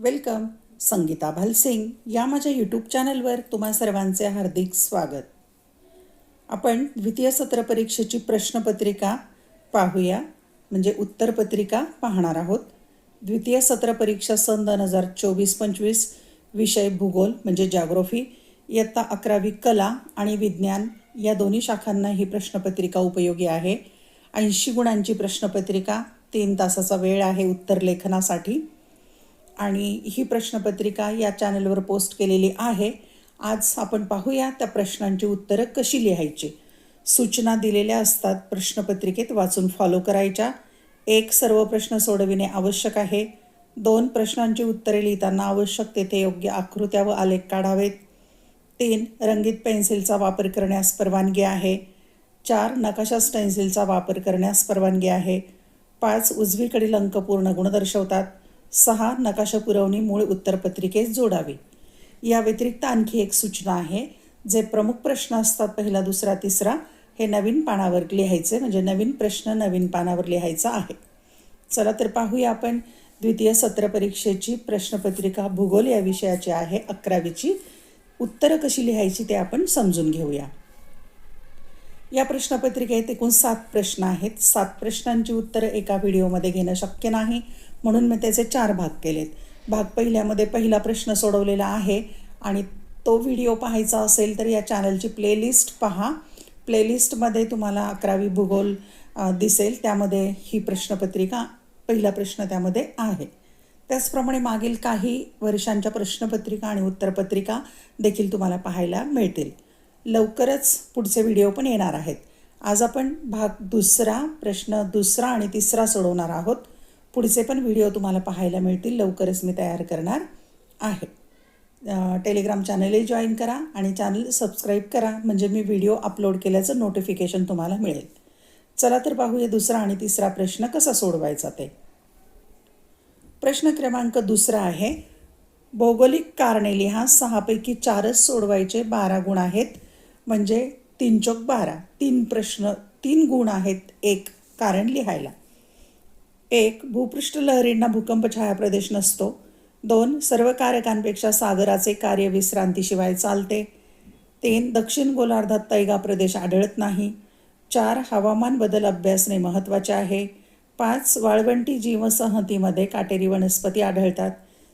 Welcome. Sangeeta Bhalsingh या माझ्या YouTube चॅनलवर तुम्हा सर्वांचे हार्दिक स्वागत. आपण द्वितीय सत्र परीक्षेची प्रश्नपत्रिका पाहूया म्हणजे उत्तरपत्रिका पाहणार आहोत. द्वितीय सत्र परीक्षा सन दोन हजार चोवीस पंचवीस विषय भूगोल म्हणजे जॅग्रोफी इयत्ता अकरावी कला आणि विज्ञान या दोन्ही शाखांना ही प्रश्नपत्रिका उपयोगी आहे. ऐंशी गुणांची प्रश्नपत्रिका तीन तासाचा वेळ आहे उत्तर लेखनासाठी. आणि ही प्रश्नपत्रिका या चॅनलवर पोस्ट केलेली आहे. आज आपण पाहूया त्या प्रश्नांची उत्तरं कशी लिहायची. सूचना दिलेल्या असतात प्रश्नपत्रिकेत वाचून फॉलो करायच्या. एक सर्व प्रश्न सोडविणे आवश्यक आहे. दोन प्रश्नांची उत्तरे लिहिताना आवश्यक तेथे योग्य आकृत्या व आलेख काढावेत. तीन रंगीत पेन्सिलचा वापर करण्यास परवानगी आहे. चार नकाशा स्टेन्सिलचा वापर करण्यास परवानगी आहे. पाच उजवीकडील अंक पूर्ण गुण दर्शवतात. सहा नकाशा पुरवणी मूळ उत्तरपत्रिकेस जोडावी. या व्यतिरिक्त आणखी एक सूचना आहे जे प्रमुख प्रश्न असतात पहिला दुसरा तिसरा हे नवीन पानावर लिहायचे म्हणजे नवीन प्रश्न नवीन पानावर लिहायचा आहे. चला तर पाहूया आपण द्वितीय सत्र परीक्षेची प्रश्नपत्रिका भूगोल या विषयाची आहे अकरावीची. उत्तरं कशी लिहायची ते आपण समजून घेऊया. या प्रश्नपत्रिकेत एकूण सात प्रश्न आहेत. सात प्रश्नांची उत्तरं एका व्हिडिओमध्ये घेणं शक्य नाही. म्हणून मी त्याचे चार भाग केलेत. भाग पहिल्यामध्ये पहिला प्रश्न सोडवलेला आहे आणि तो व्हिडिओ पाहायचा असेल तर या चॅनलची प्लेलिस्ट पहा. प्लेलिस्टमध्ये तुम्हाला अकरावी भूगोल दिसेल. त्यामध्ये ही प्रश्नपत्रिका पहिला प्रश्न त्यामध्ये आहे. त्याचप्रमाणे मागील काही वर्षांच्या प्रश्नपत्रिका आणि उत्तरपत्रिका देखील तुम्हाला पाहायला मिळतील. लवकरच पुढचे व्हिडिओ पण येणार आहेत. आज आपण भाग दुसरा प्रश्न दुसरा आणि तिसरा सोडवणार आहोत. पुढचे पण व्हिडिओ तुम्हाला पाहायला मिळतील. लवकरच मी तयार करणार आहे. टेलिग्राम चॅनलही जॉईन करा आणि चॅनल सबस्क्राईब करा. म्हणजे मी व्हिडिओ अपलोड केल्याचं नोटिफिकेशन तुम्हाला मिळेल. चला तर पाहूया दुसरा आणि तिसरा प्रश्न कसा सोडवायचा ते. प्रश्न क्रमांक दुसरा आहे. भौगोलिक कारणे लिहा सहापैकी चारच सोडवायचे बारा गुण आहेत. म्हणजे तीन चौक बारा. तीन प्रश्न तीन गुण आहेत एक कारण लिहायला. एक भूपृष्ठ लहरींना भूकंप छायाप्रदेश नसतो. दोन सर्व कारकांपेक्षा सागराचे कार्य विश्रांतीशिवाय चालते. तीन दक्षिण गोलार्धात तैगा प्रदेश आढळत नाही. चार हवामान बदल अभ्यासणे महत्त्वाचे आहे. पाच वाळवंटी जीवसंहतीमध्ये काटेरी वनस्पती आढळतात.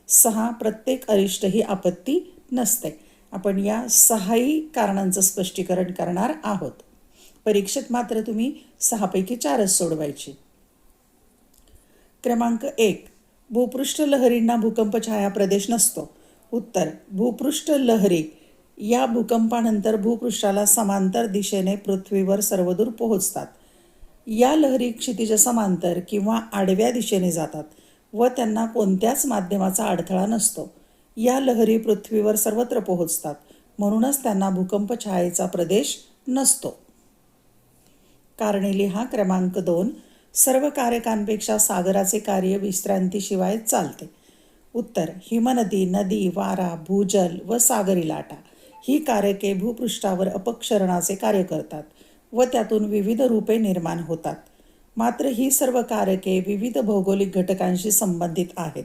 सहा प्रत्येक अरिष्ट ही आपत्ती नसते. आपण या सहाही कारणांचं स्पष्टीकरण करणार आहोत. परीक्षेत मात्र तुम्ही सहापैकी चारच सोडवायची. क्रमांक एक भूपृष्ठ लहरींना भूकंप छाया प्रदेश नसतो. उत्तर भूपृष्ठ लहरी या भूकंपानंतर भूपृष्ठाला समांतर दिशेने पृथ्वीवर सर्वदूर पोहोचतात. या लहरी क्षितिज समांतर किंवा आडव्या दिशेने जातात व त्यांना कोणत्याच माध्यमाचा अडथळा नसतो. या लहरी पृथ्वीवर सर्वत्र पोहोचतात म्हणूनच त्यांना भूकंप छायेचा प्रदेश नसतो. कारणे लिहा क्रमांक दोन सर्व कारकांपेक्षा सागराचे कार्य विश्रांतीशिवाय चालते. उत्तर हिमनदी नदी वारा भूजल व सागरी लाटा ही कारके भूपृष्ठावर अपक्षरणाचे कार्य करतात व त्यातून विविध रूपे निर्माण होतात. मात्र ही सर्व कारके विविध भौगोलिक घटकांशी संबंधित आहेत.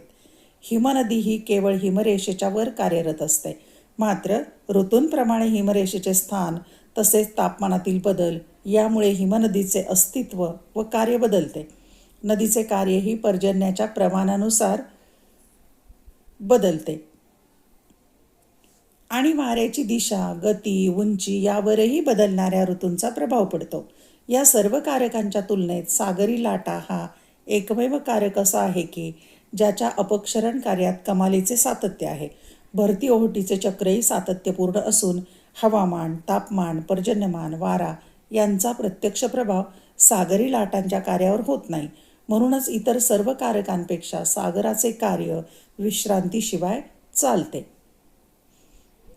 हिमनदी ही केवळ हिमरेषेच्या वर कार्यरत असते. मात्र ऋतूंप्रमाणे हिमरेषेचे स्थान तसेच तापमानातील बदल यामुळे हिमनदीचे अस्तित्व व कार्य बदलते. नदीचे कार्यही पर्जन्याच्या प्रमाणानुसार बदलते. आणि वाऱ्याची दिशा गती उंची यावरही बदलणाऱ्या ऋतूंचा प्रभाव पडतो. या सर्व कारकांच्या तुलनेत सागरी लाटा हा एकमेव कारक असा आहे की ज्याच्या अपक्षरण कार्यात कमालीचे सातत्य आहे. भरती ओहोटीचे चक्रही सातत्यपूर्ण असून हवामान तापमान पर्जन्यमान वारा यांचा प्रत्यक्ष प्रभाव सागरी लाटांच्या कार्यावर होत नाही. म्हणूनच इतर सर्व कारकांपेक्षा सागराचे कार्य विश्रांतीशिवाय चालते.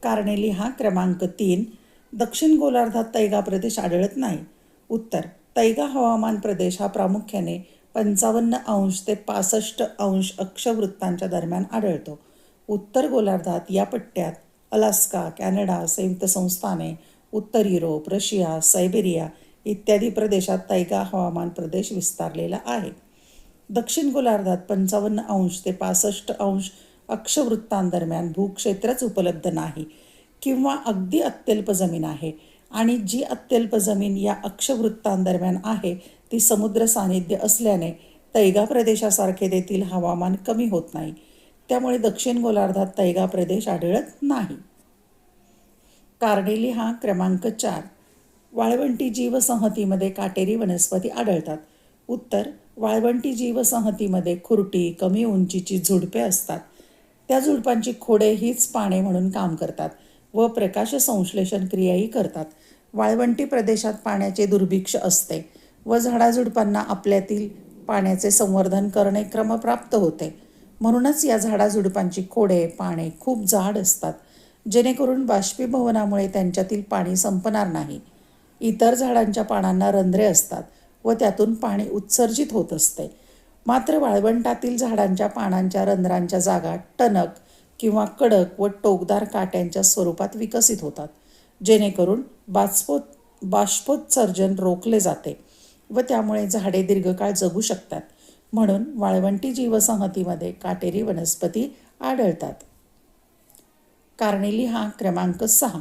कार्नेली हा क्रमांक तीन. दक्षिण गोलार्धात तैगा प्रदेश आढळत नाही. उत्तर. तैगा हवामान प्रदेश हा प्रामुख्याने पंचावन्न अंश ते पासष्ट अंश अक्षवृत्तांच्या दरम्यान आढळतो. उत्तर गोलार्धात या पट्ट्यात अलास्का कॅनडा संयुक्त संस्थाने उत्तर युरोप रशिया सायबेरिया इत्यादी प्रदेशात तैगा हवामान प्रदेश विस्तारलेला आहे. दक्षिण गोलार्धात पंचावन्न अंश ते पासष्ट अंश अक्षवृत्तांदरम्यान भूक्षेत्रच उपलब्ध नाही किंवा अगदी अत्यल्प जमीन आहे आणि जी अत्यल्प जमीन या अक्षवृत्तांदरम्यान आहे ती समुद्र सानिध्य असल्याने तैगा प्रदेशासारखे तेथील हवामान कमी होत नाही. त्यामुळे दक्षिण गोलार्धात तैगा प्रदेश आढळत नाही. कार्डेली हा क्रमांक चार. वाळवंटी जीवसंहतीमध्ये काटेरी वनस्पती आढळतात. उत्तर वाळवंटी जीवसंहतीमध्ये खुरटी कमी उंचीची झुडपे असतात. त्या झुडपांची खोडे हीच पाने म्हणून काम करतात व प्रकाश संश्लेषण क्रियाही करतात. वाळवंटी प्रदेशात पाण्याचे दुर्भिक्ष असते व झाडाझुडपांना आपल्यातील पाण्याचे संवर्धन करणे क्रमप्राप्त होते. म्हणूनच या झाडाझुडपांची खोडे पाने खूप जाड असतात. जेणेकरून बाष्पीभवनामुळे त्यांच्यातील पाणी संपणार नाही. इतर झाडांच्या पानांना रंध्रे असतात व त्यातून पाणी उत्सर्जित होत असते. मात्र वाळवंटातील झाडांच्या पानांच्या रंध्रांच्या जागा टणक किंवा कडक व टोकदार काट्यांच्या स्वरूपात विकसित होतात जेणेकरून बाष्पोत बाष्पोत्सर्जन रोखले जाते व त्यामुळे झाडे दीर्घकाळ जगू शकतात. म्हणून वाळवंटी जीवसंहतीमध्ये काटेरी वनस्पती आढळतात. कार्नेली हा क्रमांक सहा.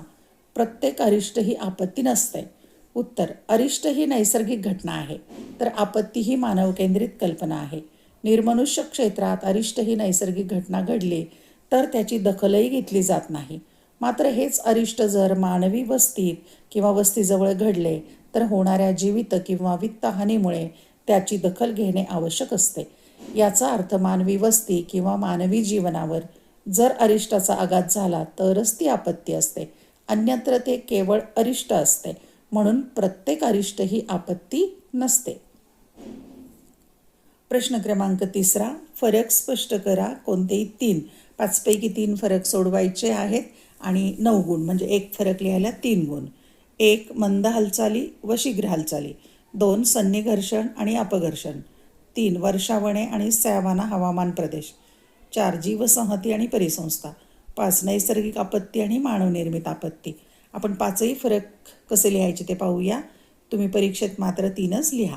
प्रत्येक अरिष्ट ही आपत्ती नसते. उत्तर अरिष्ट ही नैसर्गिक घटना आहे तर आपत्ती ही मानवकेंद्रित कल्पना आहे. निर्मनुष्य क्षेत्रात अरिष्ट ही नैसर्गिक घटना घडली तर त्याची दखलही घेतली जात नाही. मात्र हेच अरिष्ट जर मानवी वस्तीत किंवा वस्तीजवळ घडले तर होणाऱ्या जीवित किंवा वित्तहानीमुळे त्याची दखल घेणे आवश्यक असते. याचा अर्थ मानवी वस्ती किंवा मानवी जीवनावर जर अरिष्टाचा आघात झाला तरच ती आपत्ती असते. अन्यत्र ते केवळ अरिष्ट असते. म्हणून प्रत्येक अरिष्ट ही आपत्ती नसते. प्रश्न क्रमांक तिसरा फरक स्पष्ट करा कोणतेही तीन. पाचपैकी तीन फरक सोडवायचे आहेत आणि नऊ गुण म्हणजे एक फरक लिहायला तीन गुण. एक मंद हालचाली व शीघ्र हालचाली. दोन सन्निघर्षण आणि अपघर्षण. तीन वर्षावणे आणि सॅवाना हवामान प्रदेश. चार जीवसंहती आणि परिसंस्था पाच नैसर्गिक आपत्ती आणि मानवनिर्मित आपत्ती. आपण पाचही फरक कसे लिहायचे ते पाहूया. तुम्ही परीक्षेत मात्र तीनच लिहा.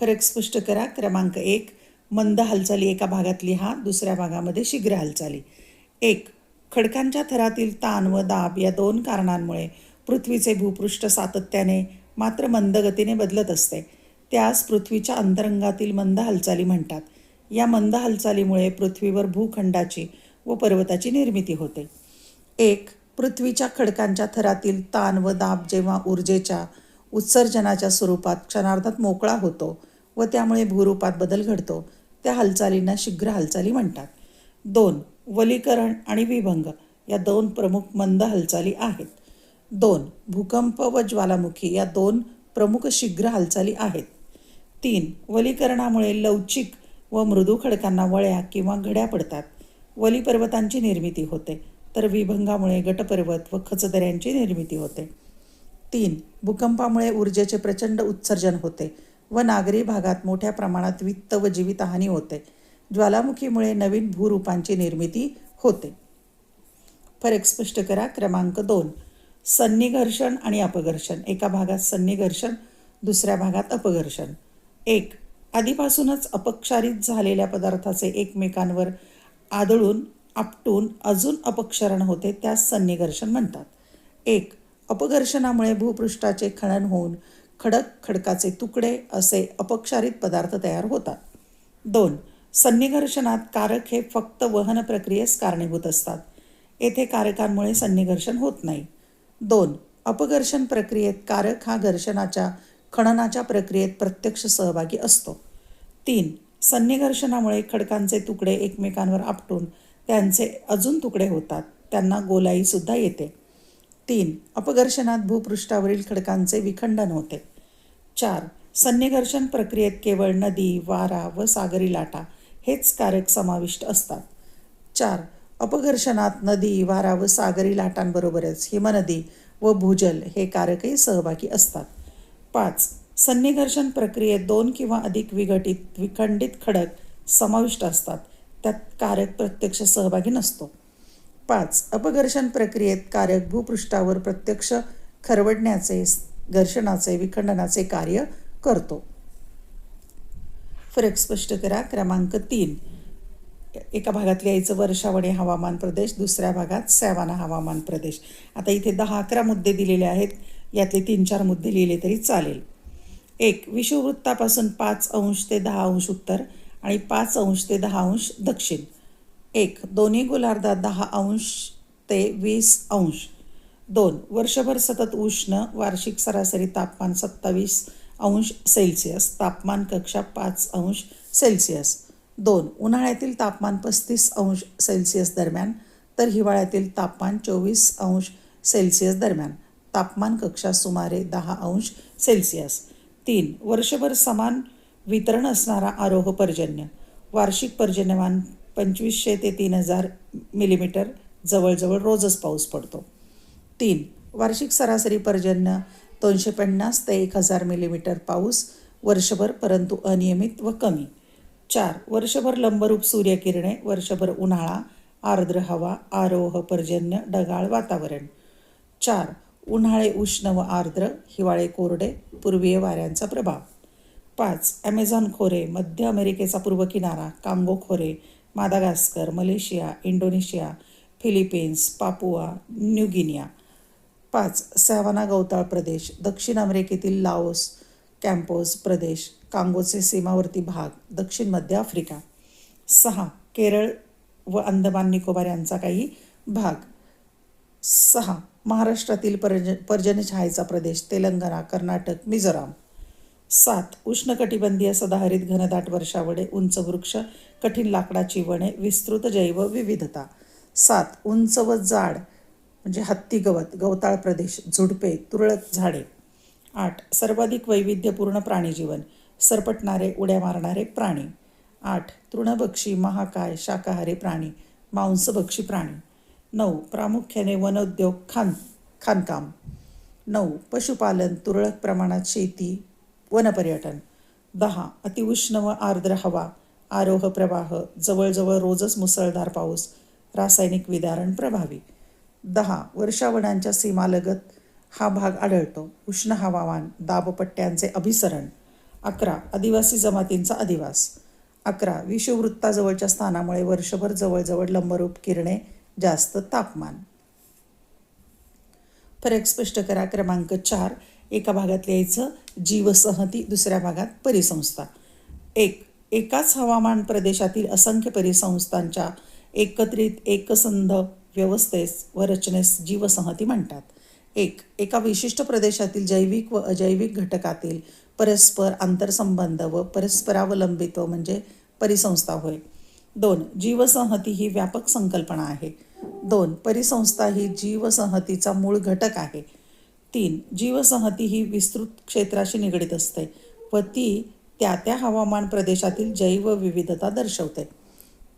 फरक स्पष्ट करा. क्रमांक एक मंद हालचाली एका भागात लिहा दुसऱ्या भागामध्ये शीघ्र हालचाली. एक खडकांच्या थरातील ताण व दाब या दोन कारणांमुळे पृथ्वीचे भूपृष्ठ सातत्याने मात्र मंद गतीने बदलत असते. त्यास पृथ्वीच्या अंतरंगातील मंद हालचाली म्हणतात. या मंद हालचालीमुळे पृथ्वीवर भूखंडाची व पर्वताची निर्मिती होते. एक पृथ्वीच्या खडकांच्या थरातील ताण व दाब जेव्हा ऊर्जेच्या उत्सर्जनाच्या स्वरूपात क्षणार्धात मोकळा होतो व त्यामुळे भूरूपात बदल घडतो त्या हालचालींना शीघ्र हालचाली म्हणतात. दोन वलीकरण आणि विभंग या दोन प्रमुख मंद हालचाली आहेत. दोन भूकंप व ज्वालामुखी या दोन प्रमुख शीघ्र हालचाली आहेत. तीन वलीकरणामुळे लवचिक व मृदू खडकांना वळ्या किंवा घड्या पडतात. वली पर्वतांची निर्मिती होते तर विभंगामुळे गटपर्वत व खचदऱ्यांची निर्मिती होते. तीन भूकंपामुळे ऊर्जेचे प्रचंड उत्सर्जन होते व नागरी भागात मोठ्या प्रमाणात वित्त व जीवितहानी होते. ज्वालामुखीमुळे नवीन भूरूपांची निर्मिती होते. फरक स्पष्ट करा क्रमांक दोन. सन्निघर्षण आणि अपघर्षण. एका भागात सन्निघर्षण दुसऱ्या भागात अपघर्षण. एक आधीपासूनच अपक्षारित झालेल्या पदार्थाचे एकमेकांवर आदळून आपटून अजून अपक्षरण होते त्यास सन्निघर्षण म्हणतात. एक अपघर्षणामुळे भूपृष्ठाचे खणन होऊन खडक खडकाचे तुकडे असे अपक्षारित पदार्थ तयार होतात. दोन सन्निघर्षणात कारक हे फक्त वहन प्रक्रियेस कारणीभूत असतात. येथे कारकांमुळे सन्निघर्षण होत नाही. दोन अपघर्षण प्रक्रियेत कारक हा घर्षणाच्या खणनाच्या प्रक्रियेत प्रत्यक्ष सहभागी असतो. तीन सन्निघर्षणामुळे खडकांचे तुकडे एकमेकांवर आपटून त्यांचे अजून तुकडे होतात त्यांना गोलाईसुद्धा येते. तीन अपघर्षणात भूपृष्ठावरील खडकांचे विखंडन होते. चार सन्निघर्षण प्रक्रियेत केवळ नदी वारा व सागरी लाटा हेच कारक समाविष्ट असतात. चार अपघर्षणात नदी वारा व सागरी लाटांबरोबरच हिमनदी व भूजल हे कारकही सहभागी असतात. पाच. सन्निघर्षण प्रक्रियेत दोन किंवा अधिक विघटित विखंडित खडक समाविष्ट असतात. त्यात कारक प्रत्यक्ष सहभागी नसतो. पाच. अपघर्षण प्रक्रियेत कारक भूपृष्ठावर प्रत्यक्ष खरवडण्याचे घर्षणाचे विखंडनाचे कार्य करतो. फरक स्पष्ट करा. क्रमांक तीन. एका भागात लिहायचं वर्षावणे हवामान प्रदेश दुसऱ्या भागात सॅवाना हवामान प्रदेश. आता इथे दहा अकरा मुद्दे दिलेले आहेत. यातले तीन चार मुद्दे लिहिले तरी चालेल. एक विषुववृत्तापासून पाच अंश ते दहा अंश उत्तर आणि पाच अंश ते दहा अंश दक्षिण. एक दोन्ही गोलार्धात दहा अंश ते वीस अंश. दोन वर्षभर सतत उष्ण वार्षिक सरासरी तापमान सत्तावीस अंश सेल्सिअस तापमान कक्षा पाच अंश सेल्सिअस. दोन उन्हाळ्यातील तापमान पस्तीस अंश सेल्सिअस दरम्यान तर हिवाळ्यातील तापमान चोवीस अंश सेल्सिअस दरम्यान. तापमान कक्षा सुमारे दहा अंश सेल्सिअस. तीन वर्षभर समान वितरण असणारा आरोह पर्जन्य. वार्षिक पर्जन्यमान पंचवीसशे ते तीन हजार मिलीमीटर. जवळजवळ रोजच पाऊस पडतो. तीन वार्षिक सरासरी पर्जन्य दोनशे पन्नास ते एक हजार मिलीमीटर पाऊस वर्षभर परंतु अनियमित व कमी. चार वर्षभर लंबरूप सूर्यकिरणे वर्षभर उन्हाळा आर्द्र हवा आरोह पर्जन्य ढगाळ वातावरण. चार उन्हाळे उष्ण व आर्द्र हिवाळे कोरडे पूर्वीय वाऱ्यांचा प्रभाव. पाच ॲमेझॉन खोरे मध्य अमेरिकेचा पूर्व किनारा कांगो खोरे Madagascar Malaysia Indonesia Philippines Papua New Guinea पाच सॅवाना गवताळ प्रदेश दक्षिण अमेरिकेतील लाओस कॅम्पोस प्रदेश कांगोचे सीमावर्ती भाग दक्षिण मध्य आफ्रिका. सहा केरळ व अंदमान निकोबार यांचा काही भाग. सहा महाराष्ट्रातील पर्ज पर्जनछायेचा प्रदेश तेलंगणा कर्नाटक मिझोराम. सात उष्णकटिबंधीय सदाहरित घनदाट वर्षावडे उंच वृक्ष कठीण लाकडाची वने विस्तृत जैव विविधता. सात उंच व जाड म्हणजे हत्ती गवत गवताळ प्रदेश झुडपे तुरळक झाडे. आठ सर्वाधिक वैविध्यपूर्ण प्राणीजीवन सरपटणारे उड्या मारणारे प्राणी. आठ तृणभक्षी महाकाय शाकाहारी प्राणी मांसभक्षी प्राणी. नऊ. प्रामुख्याने वनोद्योग खान खाणकाम नऊ. पशुपालन तुरळक प्रमाणात शेती वनपर्यटन दहा. अतिउष्ण व आर्द्र हवा आरोह प्रवाह जवळजवळ रोजच मुसळधार पाऊस रासायनिक विदारण प्रभावी. दहा. वर्षावनांच्या सीमालगत हा भाग आढळतो. उष्ण हवामान दाबपट्ट्यांचे अभिसरण. अकरा. आदिवासी जमातींचा अधिवास. अकरा. विषुववृत्ताजवळच्या स्थानामुळे वर्षभर जवळजवळ लंबरूप किरणे जास्त तापमान. फरक स्पष्ट करा. क्रमांक चार. एका भागात लिहायचं जीवसहती दुसऱ्या भागात परिसंस्था. एक एकाच हवामान प्रदेशातील असंख्य परिसंस्थांच्या एकत्रित एकसंध व्यवस्थेस व रचनेस जीवसंहती म्हणतात. एक एका विशिष्ट प्रदेशातील जैविक व अजैविक घटकातील परस्पर आंतरसंबंध व परस्परावलंबित्व म्हणजे परिसंस्था होय. दोन जीवसंहती ही व्यापक संकल्पना आहे. दोन परिसंस्था ही जीवसंहतीचा मूळ घटक आहे. तीन जीवसंहती ही विस्तृत क्षेत्राशी निगडीत असते व ती त्या त्या हवामान प्रदेशातील जैवविविधता दर्शवते.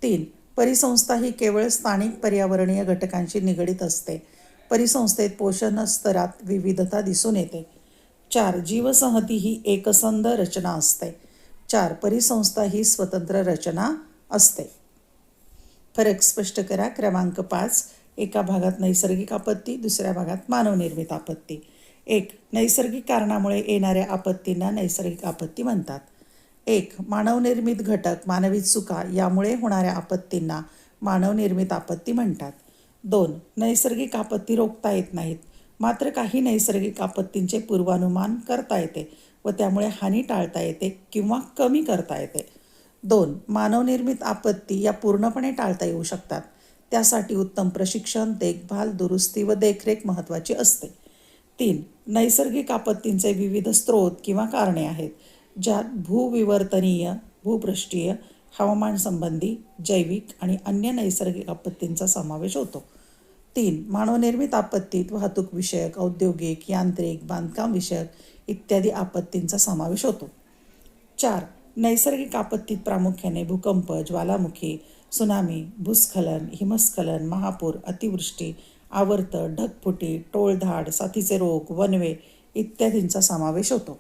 तीन परिसंस्था ही केवळ स्थानिक पर्यावरणीय घटकांशी निगडीत असते. परिसंस्थेत पोषण स्तरात विविधता दिसून येते. चार जीवसंहती ही एकसंध रचना असते. चार परिसंस्था ही स्वतंत्र रचना असते. फरक स्पष्ट करा. क्रमांक पाच एका भागात नैसर्गिक आपत्ती दुसऱ्या भागात मानवनिर्मित आपत्ती. एक नैसर्गिक कारणामुळे येणाऱ्या आपत्तींना नैसर्गिक आपत्ती म्हणतात. एक मानवनिर्मित घटक मानवी चुका यामुळे होणाऱ्या आपत्तींना मानवनिर्मित आपत्ती म्हणतात. दोन नैसर्गिक आपत्ती रोखता येत नाहीत. मात्र काही नैसर्गिक आपत्तींचे पूर्वानुमान करता येते व त्यामुळे हानी टाळता येते किंवा कमी करता येते. दोन मानवनिर्मित आपत्ती या पूर्णपणे टाळता येऊ शकतात. त्यासाठी उत्तम प्रशिक्षण देखभाल दुरुस्ती व देखरेख महत्त्वाची असते. तीन नैसर्गिक आपत्तींचे विविध स्रोत किंवा कारणे आहेत ज्यात भूविवर्तनीय भूपृष्ठीय हवामान संबंधी जैविक आणि अन्य नैसर्गिक आपत्तींचा समावेश होतो. तीन मानवनिर्मित आपत्तीत वाहतूक विषयक औद्योगिक यांत्रिक बांधकाम विषयक इत्यादी आपत्तींचा समावेश होतो. चार नैसर्गिक आपत्तीत प्रामुख्याने भूकंप ज्वालामुखी सुनामी भूस्खलन हिमस्खलन महापूर अतिवृष्टी आवर्त ढगफुटी टोळधाड साथीचे रोग वनवे इत्यादींचा समावेश होतो.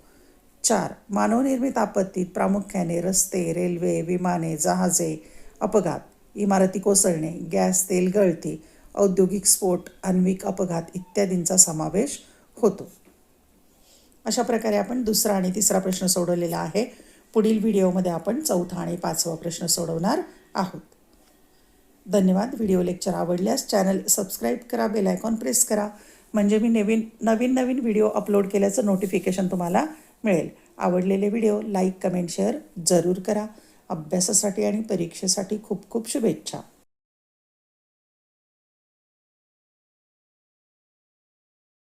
चार मानवनिर्मित आपत्तीत प्रामुख्याने रस्ते रेल्वे विमाने जहाजे अपघात इमारती कोसळणे गॅस तेल गळती औद्योगिक स्फोट आण्विक अपघात इत्यादींचा समावेश होतो. अशा प्रकारे आपण दुसरा आणि तिसरा प्रश्न सोडवलेला आहे. पुढील व्हिडिओमध्ये आपण चौथा आणि पाचवा प्रश्न सोडवणार आहोत. धन्यवाद. व्हिडिओ लेक्चर आवडल्यास चॅनल सबस्क्राईब करा बेल आयकॉन प्रेस करा. म्हणजे मी नवीन नवीन नवीन व्हिडिओ अपलोड केल्याचं नोटिफिकेशन तुम्हाला मिळेल. आवडलेले व्हिडिओ लाईक कमेंट शेअर जरूर करा. अभ्यासासाठी आणि परीक्षेसाठी खूप खूप शुभेच्छा.